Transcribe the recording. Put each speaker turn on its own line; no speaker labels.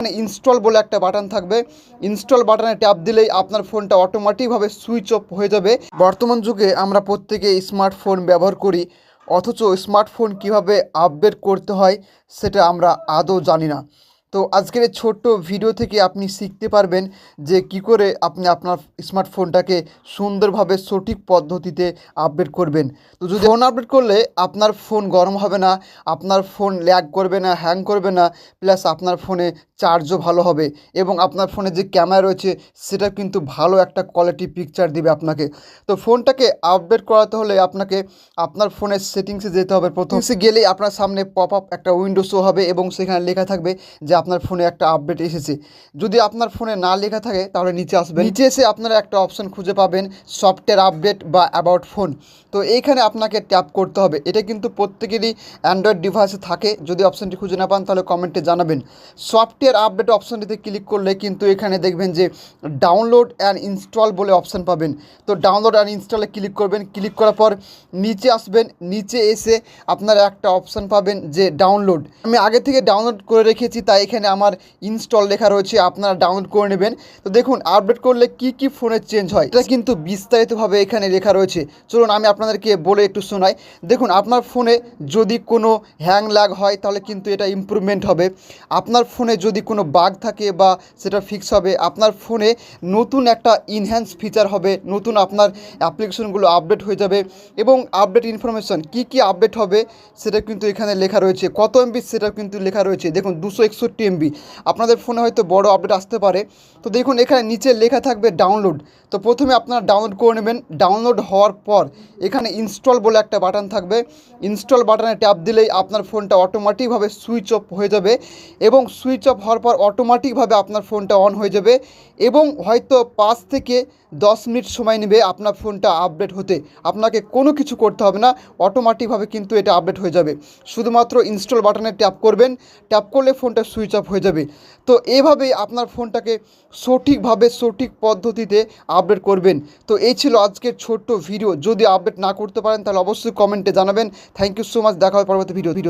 এখানে ইনস্টল বলে একটা বাটন থাকবে। ইনস্টল বাটনে ট্যাপ দিলেই আপনার ফোনটা অটোমেটিকভাবে সুইচ অফ হয়ে যাবে। বর্তমান যুগে আমরা প্রত্যেকে স্মার্টফোন ব্যবহার করি, অথচ স্মার্টফোন কীভাবে আপডেট করতে হয় সেটা আমরা আদৌ জানি না। তো আজকের এই ছোট্ট ভিডিও থেকে আপনি শিখতে পারবেন যে কি করে আপনি আপনার স্মার্টফোনটাকে সুন্দরভাবে সঠিক পদ্ধতিতে আপডেট করবেন। তো যদি ফোন আপডেট করলে আপনার ফোন গরম হবে না, আপনার ফোন ল্যাগ করবে না হ্যাং করবে না প্লাস আপনার ফোনে চার্জও ভালো হবে এবং আপনার ফোনে যে ক্যামেরা রয়েছে সেটা কিন্তু ভালো একটা কোয়ালিটি পিকচার দিবে আপনাকে। তো ফোনটাকে আপডেট করাতে হলে আপনাকে আপনার ফোনের সেটিংসে যেতে হবে। প্রথম গেলেই আপনার সামনে পপ আপ একটা উইন্ডো শো হবে এবং সেখানে লেখা থাকবে যে আপনার ফোনে একটা আপডেট এসেছে। যদি আপনার ফোনে না লেখা থাকে, তাহলে নিচে আসবেন। নিচে এসে আপনারা একটা অপশন খুঁজে পাবেন সফটওয়্যার আপডেট বা অ্যাবাউট ফোন তো এইখানে আপনাকে ট্যাপ করতে হবে। এটা কিন্তু প্রত্যেকেরই অ্যান্ড্রয়েড ডিভাইসে থাকে। যদি অপশানটি খুঁজে না পান, তাহলে কমেন্টে জানাবেন। সফটওয়্যার আপডেট অপশানটিতে ক্লিক করলে কিন্তু এখানে দেখবেন যে ডাউনলোড অ্যান্ড ইনস্টল বলে অপশান পাবেন। তো ডাউনলোড অ্যান্ড ইনস্টলে ক্লিক করবেন। ক্লিক করার পর নিচে আসবেন। নিচে এসে আপনারা একটা অপশান পাবেন যে ডাউনলোড আমি আগে থেকে ডাউনলোড করে রেখেছি, তাই এখানে আমার ইনস্টল লেখা রয়েছে, আপনারা ডাউনলোড করে নেবেন। তো দেখুন আপডেট করলে কি কি ফোনে চেঞ্জ হয়, এটা কিন্তু বিস্তারিতভাবে এখানে লেখা রয়েছে। চলুন আমি আপনাদেরকে বলে একটু শোনাই। দেখুন, আপনার ফোনে যদি কোনো হ্যাং ল্যাগ হয়, তাহলে কিন্তু এটা ইমপ্রুভমেন্ট হবে। আপনার ফোনে যদি কোনো বাগ থাকে বা সেটা ফিক্স হবে, আপনার ফোনে নতুন একটা ইনহ্যান্স ফিচার হবে, নতুন আপনার অ্যাপ্লিকেশনগুলো আপডেট হয়ে যাবে এবং আপডেট ইনফরমেশন কি কি আপডেট হবে, সেটা কিন্তু এখানে লেখা রয়েছে। কত এমবি সেটা কিন্তু লেখা রয়েছে। দেখুন, দুশো একষট্টি এমবি আপনাদের ফোনে হয়তো বড় আপডেট আসতে পারে। তো দেখুন, এখানে নিচে লেখা থাকবে ডাউনলোড তো প্রথমে আপনারা ডাউনলোড করে নেবেন। ডাউনলোড হওয়ার পর এখানে ইনস্টল বলে একটা বাটন থাকবে। ইনস্টল বাটনে ট্যাপ দিলেই আপনার ফোনটা অটোমেটিকভাবে সুইচ অফ হয়ে যাবে এবং সুইচ অফ হওয়ার পর অটোমেটিকভাবে আপনার ফোনটা অন হয়ে যাবে এবং হয়তো পাঁচ থেকে দশ মিনিট সময় নেবে আপনার ফোনটা আপডেট হতে। আপনাকে কোনো কিছু করতে হবে না অটোমেটিকভাবে কিন্তু এটা আপডেট হয়ে যাবে। শুধুমাত্র ইনস্টল বাটনে ট্যাপ করবেন। ট্যাপ করলে ফোনটা সুইচ অফ হয়ে যাবে। তো এভাবেই আপনার ফোনটাকে সঠিকভাবে, সঠিক পদ্ধতিতে আপডেট করবেন। তো এই ছিল আজকের ছোট্ট ভিডিও। যদি আপডেট না করতে পারেন, তাহলে অবশ্যই কমেন্টে জানাবেন। থ্যাংক ইউ সো মাচ দেখা হবে পরবর্তী ভিডিও ভিডিও